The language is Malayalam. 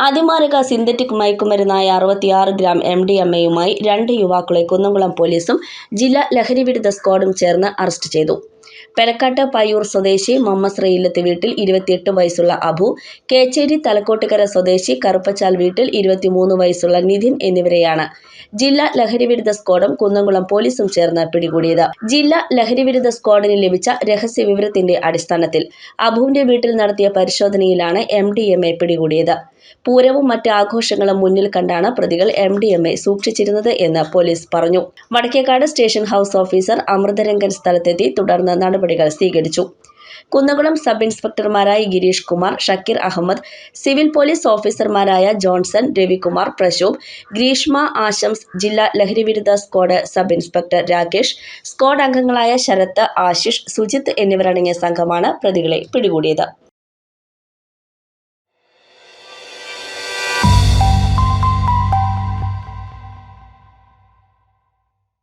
അതിമാരക സിന്തറ്റിക് മയക്കുമരുന്നായ അറുപത്തിയാറ് ഗ്രാം എം ഡി എം എയുമായി രണ്ട് യുവാക്കളെ കുന്നംകുളം പോലീസും ജില്ലാ ലഹരിവിരുദ്ധ സ്ക്വാഡും ചേർന്ന് അറസ്റ്റ് ചെയ്തു. പെരക്കാട്ട് പയ്യൂർ സ്വദേശി മമ്മസ് റെയിലത്ത് വീട്ടിൽ ഇരുപത്തിയെട്ട് വയസ്സുള്ള അബു കേച്ചേരി തലക്കോട്ടുകര സ്വദേശി കറുപ്പച്ചാൽ വീട്ടിൽ ഇരുപത്തിമൂന്ന് വയസ്സുള്ള നിധിൻ എന്നിവരെയാണ് ജില്ലാ ലഹരിവിരുദ്ധ സ്ക്വാഡും കുന്നംകുളം പോലീസും ചേർന്ന് പിടികൂടിയത്. ജില്ലാ ലഹരിവിരുദ്ധ സ്ക്വാഡിന് ലഭിച്ച രഹസ്യ വിവരത്തിന്റെ അടിസ്ഥാനത്തിൽ അബുവിന്റെ വീട്ടിൽ നടത്തിയ പരിശോധനയിലാണ് എം ഡി എം എ പിടികൂടിയത്. പൂരവും മറ്റ് ആഘോഷങ്ങളും മുന്നിൽ കണ്ടാണ് പ്രതികൾ എം ഡി എം എ സൂക്ഷിച്ചിരുന്നത് എന്ന് പോലീസ് പറഞ്ഞു. Vadakkekad station house officer Amritharangan സ്ഥലത്തെത്തി തുടർന്ന് നടപടികൾ സ്വീകരിച്ചു. കുന്നകുളം സബ് ഇൻസ്പെക്ടർമാരായ ഗിരീഷ് കുമാർ ഷക്കീർ അഹമ്മദ് സിവിൽ പോലീസ് ഓഫീസർമാരായ ജോൺസൺ രവികുമാർ പ്രശോഭ് ഗ്രീഷ്മ ആശംസ് ജില്ലാ ലഹരിവിരുദ്ധ squad sub inspector Rakesh squad അംഗങ്ങളായ ശരത്ത് ആശിഷ് സുജിത്ത് എന്നിവരടങ്ങിയ സംഘമാണ് പ്രതികളെ പിടികൂടിയത്.